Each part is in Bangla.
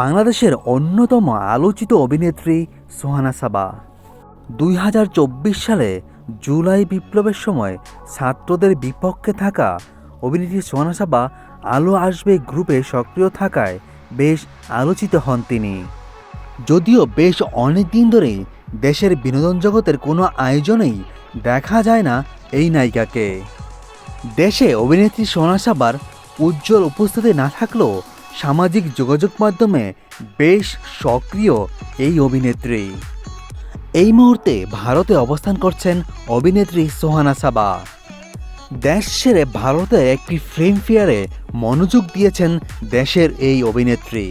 বাংলাদেশের অন্যতম আলোচিত অভিনেত্রী সোহানা সাবা। দুই হাজার চব্বিশ সালে জুলাই বিপ্লবের সময় ছাত্রদের বিপক্ষে থাকা অভিনেত্রী সোহানা সাবা আলো আসবে গ্রুপে সক্রিয় থাকায় বেশ আলোচিত হন তিনি। যদিও বেশ অনেক দিন ধরেই দেশের বিনোদন জগতের কোনো আয়োজনেই দেখা যায় না এই নায়িকাকে। দেশে অভিনেত্রী সোনা সাবার উজ্জ্বল উপস্থিতি না থাকলেও সামাজিক যোগাযোগ মাধ্যমে বেশ সক্রিয় এই অভিনেত্রী। এই মুহূর্তে ভারতে অবস্থান করছেন অভিনেত্রী সোহানা সাবা। দেশ ছেড়ে ভারতে একটি ফিল্মফেয়ারে মনোযোগ দিয়েছেন দেশের এই অভিনেত্রী।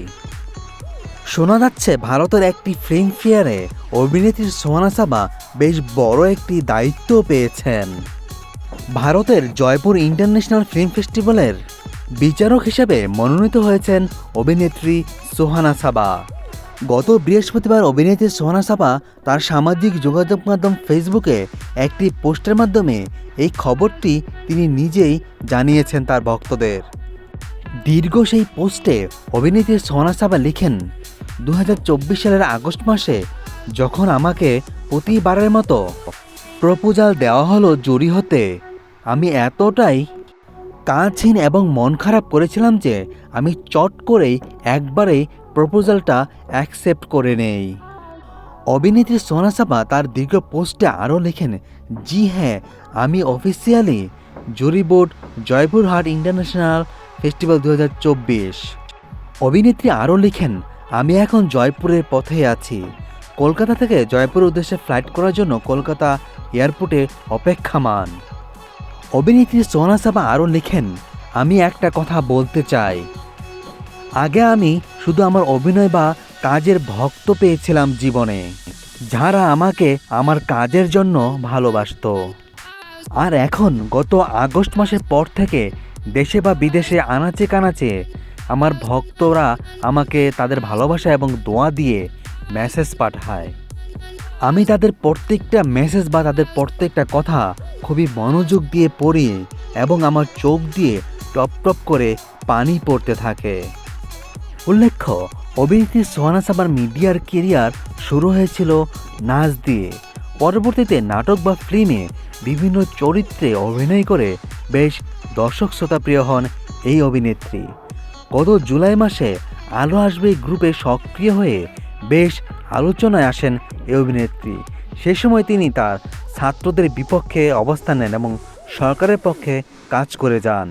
শোনা যাচ্ছে ভারতের একটি ফিল্মফেয়ারে অভিনেত্রী সোহানা সাবা বেশ বড় একটি দায়িত্ব পেয়েছেন। ভারতের জয়পুর ইন্টারন্যাশনাল ফিল্ম ফেস্টিভ্যালের বিচারক হিসেবে মনোনীত হয়েছেন অভিনেত্রী সোহানা সাবা। গত বৃহস্পতিবার অভিনেত্রী সোহানা সাবা তার সামাজিক যোগাযোগ মাধ্যম ফেসবুকে একটি পোস্টের মাধ্যমে এই খবরটি তিনি নিজেই জানিয়েছেন তার ভক্তদের। দীর্ঘ সেই পোস্টে অভিনেত্রী সোহানা সাবা লিখেন দু হাজার চব্বিশ সালের আগস্ট মাসে যখন আমাকে প্রতিবারের মতো প্রপোজাল দেওয়া হলো জুরি হতে, আমি এতটাই কাঁচহীন এবং মন খারাপ করেছিলাম যে আমি চট করেই একবারে প্রপোজালটা অ্যাকসেপ্ট করে নেই। অভিনেত্রী সোনা সাবা তার দীর্ঘ পোস্টে আরও লেখেন, জি হ্যাঁ আমি officially jury board Joypurhat international festival দু হাজার চব্বিশ। অভিনেত্রী আরও লিখেন, আমি এখন জয়পুরের পথে আছি। কলকাতা থেকে জয়পুরের উদ্দেশ্যে ফ্লাইট করার জন্য কলকাতা এয়ারপোর্টে অপেক্ষামান। অভিনেত্রী সোনা সাবা আরও লিখেন, আমি একটা কথা বলতে চাই। আগে আমি শুধু আমার অভিনয় বা কাজের ভক্ত পেয়েছিলাম জীবনে, যারা আমাকে আমার কাজের জন্য ভালোবাসতো। আর এখন, গত আগস্ট মাসের পর থেকে দেশে বা বিদেশে আনাচে কানাচে আমার ভক্তরা আমাকে তাদের ভালোবাসা এবং দোয়া দিয়ে মেসেজ পাঠায়। আমি তাদের প্রত্যেকটা মেসেজ বা তাদের প্রত্যেকটা কথা খুবই মনোযোগ দিয়ে পড়ি এবং আমার চোখ দিয়ে টপ টপ করে পানি পড়তে থাকে। উল্লেখ্য, অভিনেত্রী সোহানা সাবার মিডিয়ার কেরিয়ার শুরু হয়েছিল নাচ দিয়ে। পরবর্তীতে নাটক বা ফিল্মে বিভিন্ন চরিত্রে অভিনয় করে বেশ দর্শক শ্রোতাপ্রিয় হন এই অভিনেত্রী। গত জুলাই মাসে আলো আসবে গ্রুপে সক্রিয় হয়ে বেশ আলোচনায় আসেন এই অভিনেত্রী। সে সময় তিনি তার ছাত্রদের বিপক্ষে অবস্থান নেন এবং সরকারের পক্ষে কাজ করে যান।